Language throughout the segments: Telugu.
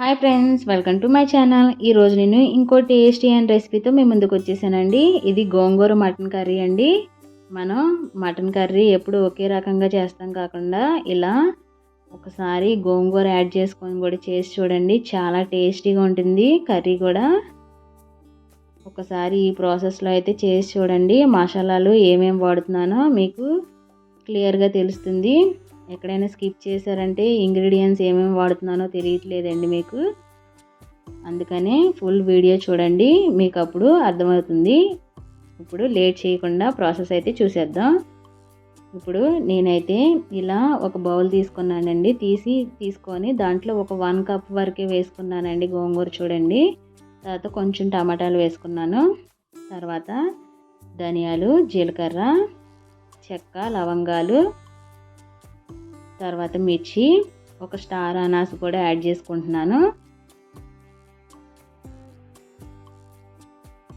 Hi friends welcome to my channel. ఈరోజు నేను ఇంకో టేస్టీ అండ్ రెసిపీతో మీ ముందుకు వచ్చేసానండి. ఇది గోంగూర మటన్ కర్రీ అండి. మనం మటన్ కర్రీ ఎప్పుడు ఒకే రకంగా చేస్తాం కాకుండా ఇలా ఒకసారి గోంగూర యాడ్ చేసుకొని కూడా చేసి చూడండి. చాలా టేస్టీగా ఉంటుంది కర్రీ కూడా. ఒకసారి ఈ ప్రాసెస్లో అయితే చేసి చూడండి. మసాలాలు ఏమేమి వాడుతున్నానో మీకు క్లియర్గా తెలుస్తుంది. ఎక్కడైనా స్కిప్ చేశారంటే ఇంగ్రీడియంట్స్ ఏమేమి వాడుతున్నానో తెలియట్లేదండి మీకు. అందుకనే ఫుల్ వీడియో చూడండి మీకు అప్పుడు అర్థమవుతుంది. ఇప్పుడు లేట్ చేయకుండా ప్రాసెస్ అయితే చూసేద్దాం. ఇప్పుడు నేనైతే ఇలా ఒక బౌల్ తీసుకున్నానండి తీసి తీసుకొని దాంట్లో ఒక వన్ కప్ వరకే వేసుకున్నానండి గోంగూర చూడండి. తర్వాత కొంచెం టమాటాలు వేసుకున్నాను. తర్వాత ధనియాలు జీలకర్ర చెక్క లవంగాలు తర్వాత మిర్చి ఒక స్టార్ అనాస్ కూడా యాడ్ చేసుకుంటున్నాను.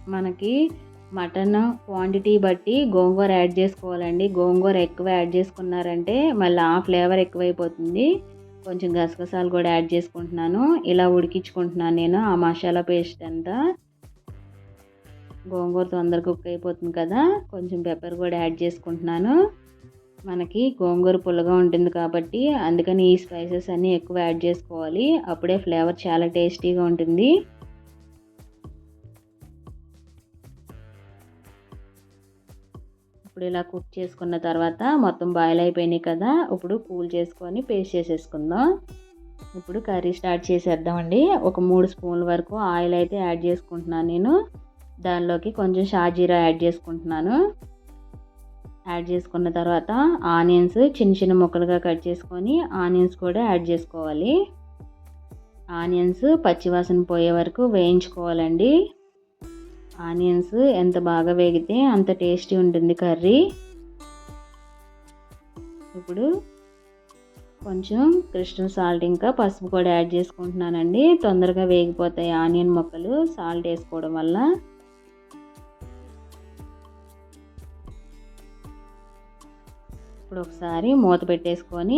మనకి మటన్ క్వాంటిటీ బట్టి గోంగూర యాడ్ చేసుకోవాలండి. గోంగూర ఎక్కువ యాడ్ చేసుకున్నారంటే మళ్ళీ ఆ ఫ్లేవర్ ఎక్కువైపోతుంది. కొంచెం గసగసాలు కూడా యాడ్ చేసుకుంటున్నాను. ఇలా ఉడికించుకుంటున్నాను నేను. ఆ మసాలా పేస్ట్ అంతా గోంగూర తొందరగా కుక్ అయిపోతుంది కదా. కొంచెం పెప్పర్ కూడా యాడ్ చేసుకుంటున్నాను. మనకి గోంగూర పుల్లగా ఉంటుంది కాబట్టి అందుకని ఈ స్పైసెస్ అన్నీ ఎక్కువ యాడ్ చేసుకోవాలి. అప్పుడే ఫ్లేవర్ చాలా టేస్టీగా ఉంటుంది. ఇప్పుడు ఇలా కుక్ చేసుకున్న తర్వాత మొత్తం బాయిల్ అయిపోయినాయి కదా ఇప్పుడు కూల్ చేసుకొని పేస్ట్ చేసేసుకుందాం. ఇప్పుడు కర్రీ స్టార్ట్ చేసేద్దామండి. ఒక మూడు స్పూన్ల వరకు ఆయిల్ అయితే యాడ్ చేసుకుంటున్నాను నేను. దానిలోకి కొంచెం షాజీరా యాడ్ చేసుకుంటున్నాను. యాడ్ చేసుకున్న తర్వాత ఆనియన్స్ చిన్న చిన్న ముక్కలుగా కట్ చేసుకొని ఆనియన్స్ కూడా యాడ్ చేసుకోవాలి. ఆనియన్స్ పచ్చివాసన పోయే వరకు వేయించుకోవాలండి. ఆనియన్స్ ఎంత బాగా వేగితే అంత టేస్టీ ఉంటుంది కర్రీ. ఇప్పుడు కొంచెం క్రిస్టల్ సాల్ట్ ఇంకా పసుపు కూడా యాడ్ చేసుకుంటున్నానండి. తొందరగా వేగిపోతాయి ఆనియన్ ముక్కలు సాల్ట్ వేసుకోవడం వల్ల. ఇప్పుడు ఒకసారి మూత పెట్టేసుకొని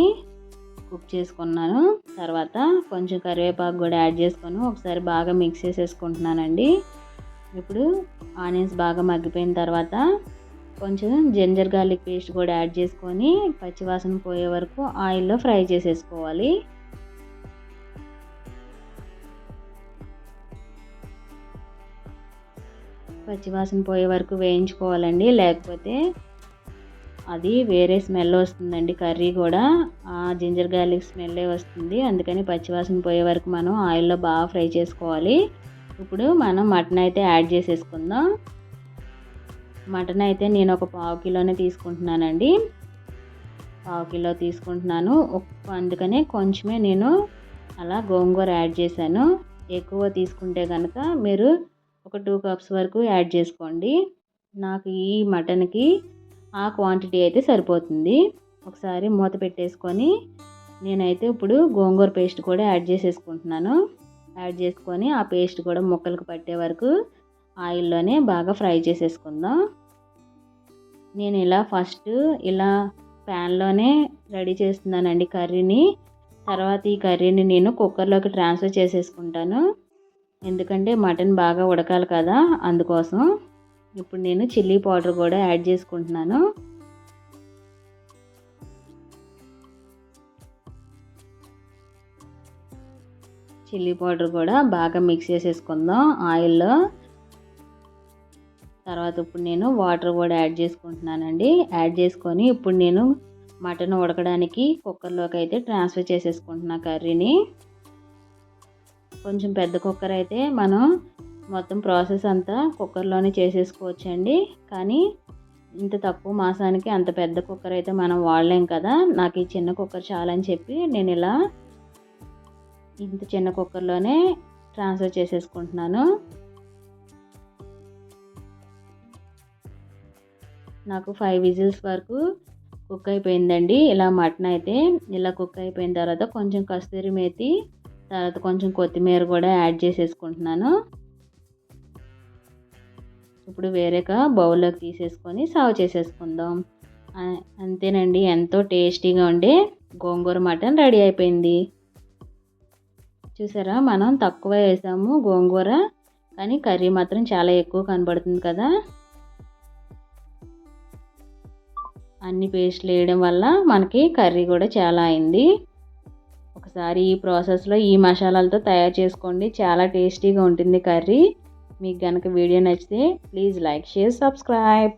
కుక్ చేసుకున్నాను. తర్వాత కొంచెం కరివేపాకు కూడా యాడ్ చేసుకొని ఒకసారి బాగా మిక్స్ చేసేసుకుంటున్నానండి. ఇప్పుడు ఆనియన్స్ బాగా మగ్గిపోయిన తర్వాత కొంచెం జింజర్ గార్లిక్ పేస్ట్ కూడా యాడ్ చేసుకొని పచ్చివాసన పోయే వరకు ఆయిల్లో ఫ్రై చేసేసుకోవాలి. పచ్చివాసన పోయే వరకు వేయించుకోవాలండి. లేకపోతే అది వేరే స్మెల్ వస్తుందండి కర్రీ కూడా. ఆ జింజర్ గార్లిక్ స్మెల్లే వస్తుంది. అందుకని పచ్చివాసన పోయే వరకు మనం ఆయిల్లో బాగా ఫ్రై చేసుకోవాలి. ఇప్పుడు మనం మటన్ అయితే యాడ్ చేసేసుకుందాం. మటన్ అయితే నేను ఒక పావు కిలోనే తీసుకుంటున్నానండి. పావు కిలో తీసుకుంటున్నాను. అందుకనే కొంచెమే నేను అలా గోంగూర యాడ్ చేశాను. ఎక్కువ తీసుకుంటే కనుక మీరు ఒక టూ కప్స్ వరకు యాడ్ చేసుకోండి. నాకు ఈ మటన్కి ఆ క్వాంటిటీ అయితే సరిపోతుంది. ఒకసారి మూత పెట్టేసుకొని నేనైతే ఇప్పుడు గోంగూర పేస్ట్ కూడా యాడ్ చేసేసుకుంటున్నాను. యాడ్ చేసుకొని ఆ పేస్ట్ కూడా ముక్కలకు పట్టే వరకు ఆయిల్లోనే బాగా ఫ్రై చేసేసుకుందాం. నేను ఇలా ఫస్ట్ ఇలా ప్యాన్లోనే రెడీ చేస్తున్నానండి కర్రీని. తర్వాత ఈ కర్రీని నేను కుక్కర్లోకి ట్రాన్స్ఫర్ చేసేసుకుంటాను. ఎందుకంటే మటన్ బాగా ఉడకాలి కదా అందుకోసం. ఇప్పుడు నేను చిల్లీ పౌడర్ కూడా యాడ్ చేసుకుంటున్నాను. చిల్లీ పౌడర్ కూడా బాగా మిక్స్ చేసేసుకుందాం ఆయిల్లో. తర్వాత ఇప్పుడు నేను వాటర్ కూడా యాడ్ చేసుకుంటున్నానండి. యాడ్ చేసుకొని ఇప్పుడు నేను మటన్ ఉడకడానికి కుక్కర్లోకి అయితే ట్రాన్స్ఫర్ చేసేసుకుంటున్నా కర్రీని. కొంచెం పెద్ద కుక్కర్ అయితే మనం మొత్తం ప్రాసెస్ అంతా కుక్కర్లోనే చేసేసుకోవచ్చండి. కానీ ఇంత తక్కువ మాసానికి అంత పెద్ద కుక్కర్ అయితే మనం వాడలేం కదా. నాకు ఈ చిన్న కుక్కర్ చాలని చెప్పి నేను ఇలా ఇంత చిన్న కుక్కర్లోనే ట్రాన్స్ఫర్ చేసేసుకుంటున్నాను. నాకు ఫైవ్ విజిల్స్ వరకు కుక్ అయిపోయిందండి. ఇలా మటన్ అయితే ఇలా కుక్ అయిపోయిన తర్వాత కొంచెం కస్తూరి మేతి తర్వాత కొంచెం కొత్తిమీర కూడా యాడ్ చేసేసుకుంటున్నాను. ఇప్పుడు వేరేక బౌల్లోకి తీసేసుకొని సర్వ్ చేసేసుకుందాం. అంతేనండి. ఎంతో టేస్టీగా ఉండే గోంగూర మటన్ రెడీ అయిపోయింది. చూసారా? మనం తక్కువ వేసాము గోంగూర కానీ కర్రీ మాత్రం చాలా ఎక్కువ కనబడుతుంది కదా. అన్ని పేస్ట్లు వేయడం వల్ల మనకి కర్రీ కూడా చాలా అయింది. ఒకసారి ఈ ప్రాసెస్లో ఈ మసాలాలతో తయారు చేసుకోండి. చాలా టేస్టీగా ఉంటుంది కర్రీ. మీకు కనుక వీడియో నచ్చితే ప్లీజ్ లైక్ షేర్ సబ్స్క్రైబ్